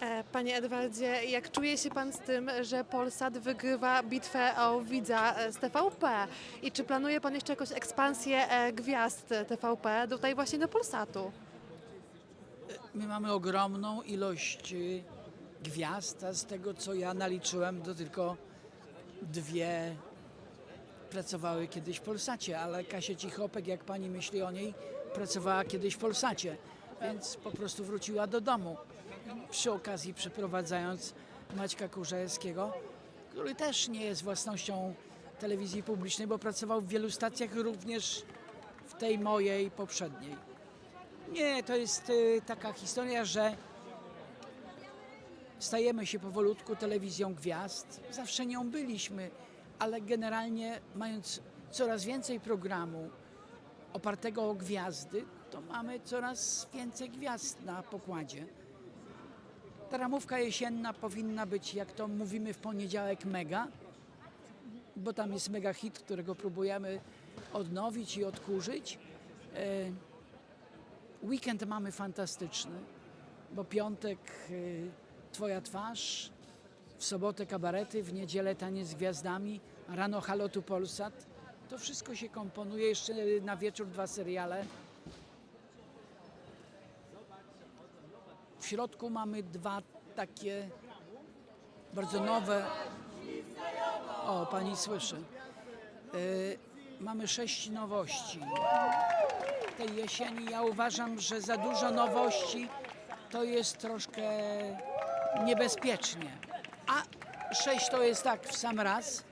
E, Panie Edwardzie, jak czuje się Pan z tym, że Polsat wygrywa bitwę o widza e, z TVP? I czy planuje Pan jeszcze jakąś ekspansję e, gwiazd TVP tutaj właśnie do Polsatu? My mamy ogromną ilość y, gwiazd, a z tego co ja naliczyłem, to tylko dwie pracowały kiedyś w Polsacie, ale Kasia Cichopek, jak pani myśli o niej, pracowała kiedyś w Polsacie, więc po prostu wróciła do domu. Przy okazji przeprowadzając Maćka Kurzajewskiego, który też nie jest własnością telewizji publicznej, bo pracował w wielu stacjach, również w tej mojej poprzedniej. Nie, to jest y, taka historia, że stajemy się powolutku telewizją gwiazd. Zawsze nią byliśmy, ale generalnie mając coraz więcej programu opartego o gwiazdy, to mamy coraz więcej gwiazd na pokładzie. Ta ramówka jesienna powinna być, jak to mówimy w poniedziałek, mega, bo tam jest mega hit, którego próbujemy odnowić i odkurzyć. E, Weekend mamy fantastyczny, bo piątek y, Twoja twarz, w sobotę kabarety, w niedzielę taniec z gwiazdami, rano halotu Polsat. To wszystko się komponuje, jeszcze na wieczór dwa seriale. W środku mamy dwa takie bardzo nowe. O, pani słyszy. Y, mamy sześć nowości tej jesieni. Ja uważam, że za dużo nowości to jest troszkę niebezpiecznie. A sześć to jest tak w sam raz.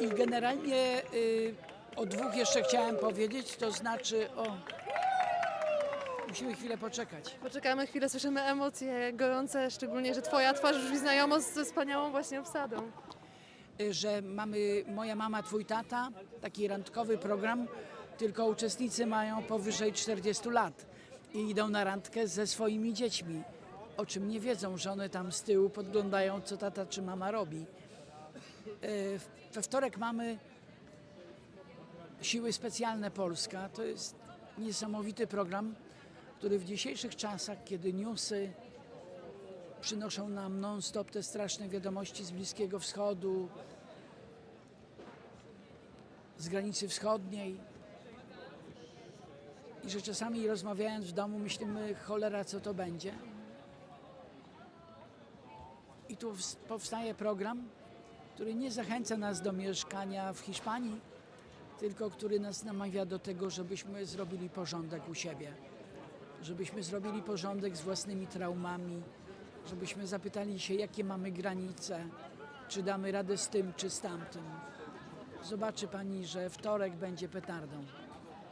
I generalnie y, o dwóch jeszcze chciałem powiedzieć, to znaczy o. Musimy chwilę poczekać. Poczekamy chwilę, słyszymy emocje gorące, szczególnie, że Twoja twarz brzmi znajomo ze wspaniałą właśnie obsadą. y, że mamy Moja mama, twój tata, taki randkowy program, tylko uczestnicy mają powyżej 40 lat i idą na randkę ze swoimi dziećmi, o czym nie wiedzą, że one tam z tyłu podglądają, co tata czy mama robi. Y, We wtorek mamy Siły Specjalne Polska. To jest niesamowity program, który w dzisiejszych czasach, kiedy newsy przynoszą nam non-stop te straszne wiadomości z Bliskiego Wschodu, z granicy wschodniej. I że czasami rozmawiając w domu myślimy, cholera, co to będzie. I tu ws- powstaje program, który nie zachęca nas do mieszkania w Hiszpanii, tylko który nas namawia do tego, żebyśmy zrobili porządek u siebie. Żebyśmy zrobili porządek z własnymi traumami, żebyśmy zapytali się, jakie mamy granice, czy damy radę z tym, czy z tamtym. Zobaczy pani, że wtorek będzie petardą.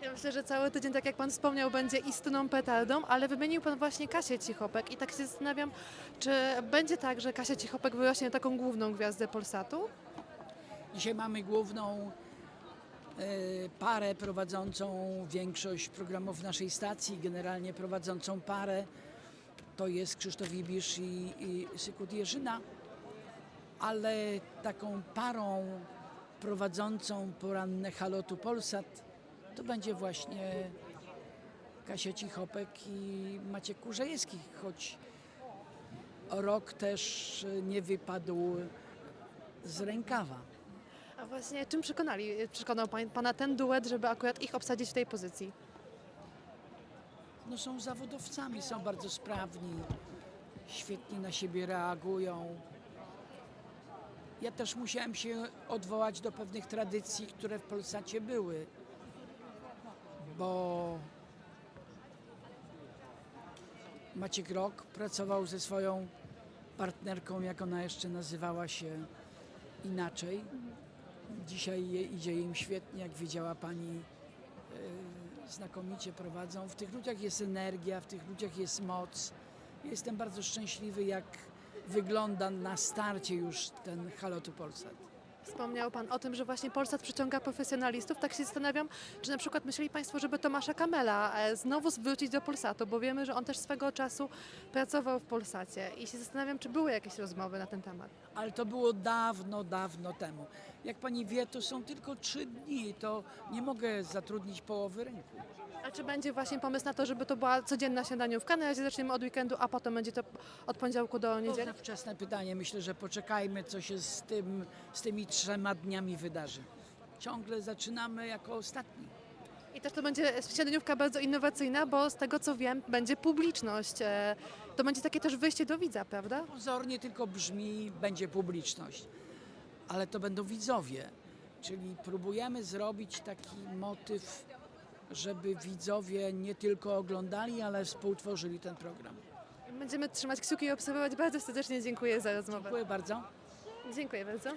Ja myślę, że cały tydzień, tak jak Pan wspomniał, będzie istną petardą, ale wymienił Pan właśnie Kasię Cichopek i tak się zastanawiam, czy będzie tak, że Kasia Cichopek wyrośnie taką główną gwiazdę Polsatu? Dzisiaj mamy główną parę prowadzącą większość programów naszej stacji, generalnie prowadzącą parę. To jest Krzysztof Ibisz i, i Sykut Jerzyna, ale taką parą prowadzącą poranne halotu Polsat to będzie właśnie Kasia Cichopek i Maciek Kurzejewski, choć rok też nie wypadł z rękawa. A właśnie czym przekonali, przekonał pan, Pana ten duet, żeby akurat ich obsadzić w tej pozycji? no są zawodowcami, są bardzo sprawni, świetnie na siebie reagują. Ja też musiałem się odwołać do pewnych tradycji, które w Polsacie były, bo Maciek Rok pracował ze swoją partnerką, jak ona jeszcze nazywała się inaczej. Dzisiaj idzie im świetnie, jak widziała pani e, znakomicie prowadzą. W tych ludziach jest energia, w tych ludziach jest moc. Jestem bardzo szczęśliwy, jak wygląda na starcie już ten Halotu Polsat. Wspomniał Pan o tym, że właśnie Polsat przyciąga profesjonalistów. Tak się zastanawiam, czy na przykład myśleli Państwo, żeby Tomasza Kamela e, znowu zwrócić do Polsatu, bo wiemy, że on też swego czasu pracował w Polsacie i się zastanawiam, czy były jakieś rozmowy na ten temat. Ale to było dawno, dawno temu. Jak pani wie, to są tylko trzy dni, to nie mogę zatrudnić połowy rynku. A czy będzie właśnie pomysł na to, żeby to była codzienna śniadaniówka? Na razie zaczniemy od weekendu, a potem będzie to od poniedziałku do To niedzieli? za wczesne pytanie. Myślę, że poczekajmy, co się z, tym, z tymi trzema dniami wydarzy. Ciągle zaczynamy jako ostatni. I też to będzie śniadaniówka bardzo innowacyjna, bo z tego co wiem, będzie publiczność. E, To będzie takie też wyjście do widza, prawda? Pozornie tylko brzmi, będzie publiczność, ale to będą widzowie. Czyli próbujemy zrobić taki motyw, żeby widzowie nie tylko oglądali, ale współtworzyli ten program. Będziemy trzymać kciuki i obserwować. Bardzo serdecznie dziękuję za rozmowę. Dziękuję bardzo. Dziękuję bardzo.